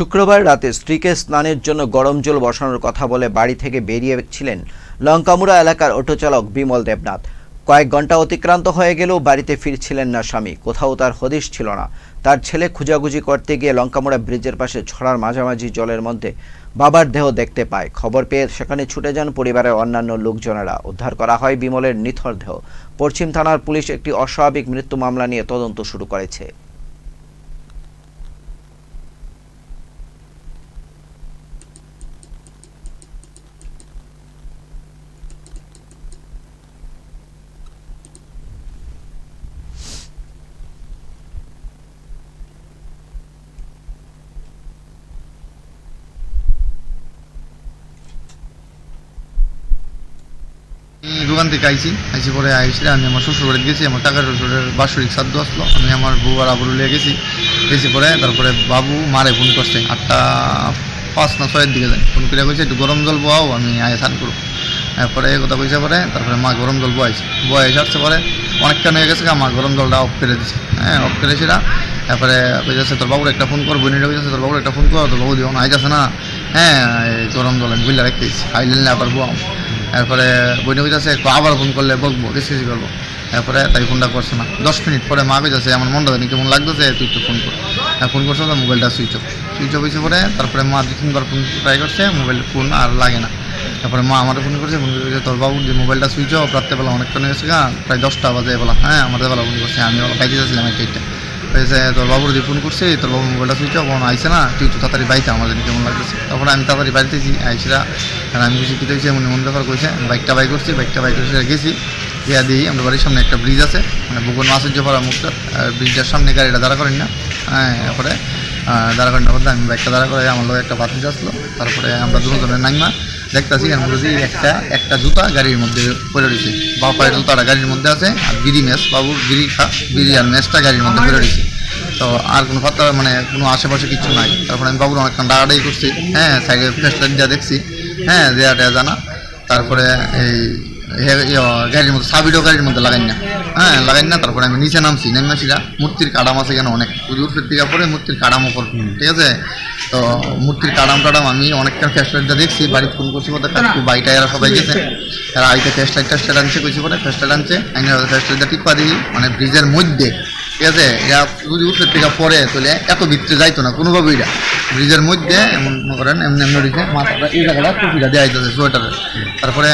শুক্রবার রাতে স্ত্রীকে স্নানের জন্য গরম জল বসানোর কথা বলে বাড়ি থেকে বেরিয়েছিলেন লঙ্কামুড়া এলাকার অটো চালক বিমল দেবনাথ। কয়েক ঘণ্টা অতিক্রান্ত হয়ে গেলেও বাড়িতে ফিরছিলেন না স্বামী। কোথাও তার হদিশ ছিল না। তার ছেলে খুঁজাখুঁজি করতে গিয়ে লঙ্কামুড়া ব্রিজের পাশে ছড়ার মাঝামাঝি জলের মধ্যে বাবার দেহ দেখতে পায়। খবর পেয়ে সেখানে ছুটে যান পরিবারের অন্যান্য লোকজনেরা। উদ্ধার করা হয় বিমলের নিথর দেহ। পশ্চিম থানার পুলিশ একটি অস্বাভাবিক মৃত্যু মামলা নিয়ে তদন্ত শুরু করেছে। দোকান থেকে আইছি। আইসি পরে আইসি আমি আমার শ্বশুর বাড়ি গেছি, আমার টাকার শ্বশুরের বাৎসরিক সাধ্য আসলো। আমি আমার বউ আর আবরু লিয়ে গেছি। গেছি পরে তারপরে বাবু, মারে ফোন করছে। আটটা পাঁচ না ছয়ের দিকে যায়। ফোন করে কইছে, একটু গরম জল বোয়াও আমি আয় স্নান করব। এরপরে এই কথা কইছে পরে, তারপরে মা গরম জল বয়াইছে বয়াই আসছে পরে, অনেকক্ষণ হয়ে গেছে মা গরম জলটা অফ করে দিছে। হ্যাঁ অফ করে সেটা তারপরে কইছে তোর বাবুর একটা ফোন কর বোনের কইছে তোর বাবুর একটা ফোন কর, তোর বাবু দিও আইতাছে না। হ্যাঁ গরম জল আমি বুঝলে রেখেছি আইলেন না, আবার বোয়াম এরপরে কইতাছে একটু আবার ফোন করলে বকবো কিছু করব। এরপরে তাই ফোনটা করছে না। দশ মিনিট পরে মা কইতাছে আমার মনটা জানি কেমন লাগতেছে, তুই একটু ফোন কর। ফোন করছে তো মোবাইলটা সুইচ অফ। সুইচ অফ হয়েছে পরে তারপরে মা দু তিনবার ফোন ট্রাই করছে, মোবাইল ফোন আর লাগে না। তারপরে মা আমার ফোন করছে, ফোন করে তোর বাবু যে মোবাইলটা সুইচ অফ, রাত্রেবেলা অনেকক্ষণ হয়েছে গা, প্রায় দশটা বাজে বলা হ্যাঁ আমাদের বেলা ফোন করছে, আমি পাইতে যাচ্ছিলাম একটা। হয়েছে তোর বাবুর দিয়ে ফোন করছে তোর বাবুর মোবাইলটা সুইচ অফ এখন আইসে না তুই তো তাড়াতাড়ি বাইতে আমার জানি কেমন লাগতেছে? তারপরে আমি তাড়াতাড়ি বাড়িতেছি আইসিরা আর আমি কিছু কিতে হয়েছি? মনে ব্যাপার কইছে বাইকটা বাই করছি বাইকটা বাই করছি গেছি ইয়া দিই আমরা বাড়ির সামনে একটা ব্রিজ আছে মানে বুকুর মাছের জোপাড়া মুখটা ব্রিজটার সামনে গাড়িটা দাঁড়া করেন না হ্যাঁ এরপরে আহ, দাঁড়া করেন না আমি বাইকটা দাঁড়া করে আমার লোক একটা বাতিল আসলো। তারপরে আমরা দুজনের নাইমা, দেখতেছি এর মধ্যে একটা একটা জুতা গাড়ির মধ্যে পড়ে রয়েছে। বা পায়ের জুতাটা গাড়ির মধ্যে আছে, আর গিরি মেস বাবুর গিরি খা, গিরি আর মেসটা গাড়ির মধ্যে পড়ে রয়েছে। তো আর কোনো পাত্তা মানে কোনো আশেপাশে কিছু নাই। তারপরে আমি বাবুর অনেকক্ষণ ডাকাডাই করছি। হ্যাঁ সাইডে ফ্ল্যাশ লাইট দিয়ে দেখছি। হ্যাঁ দেয়া টেয়া জানা। তারপরে এই গাড়ির মধ্যে সাবিডও গাড়ির মধ্যে লাগাই না। হ্যাঁ লাগাই না তারপরে আমি নিচে নামছি নেমেছিলা মূর্তির কাডাম আছে কেন অনেক। উজুর থেকে পরে মূর্তির কাডাম ওপর ঠিক আছে? তো মূর্তির কাডাম টাডাম আমি অনেকটা ফ্ল্যাশ লাইটটা দেখছি বাড়িতে ফোন করছি বলতে একটু বাইটা এরা সবাই গেছে। এরা আইতে ফ্ল্যাশ লাইট টাস্ট আনছে কইছি বলে ফ্ল্যাশ লাইট আনছে আমি ফ্ল্যাশ লাইটটা ঠিক পা দিই মানে ব্রিজের মধ্যে ঠিক আছে? এরা উপরের থেকে পরে তাহলে এত ভিতরে যাইতো না কোনোভাবেই না। ব্রিজের মধ্যে এমন মনে করেন এমনি এমনি মাথাটা এই জায়গাটা টুপিটা দেওয়া যাইতেছে সোয়েটারে তারপরে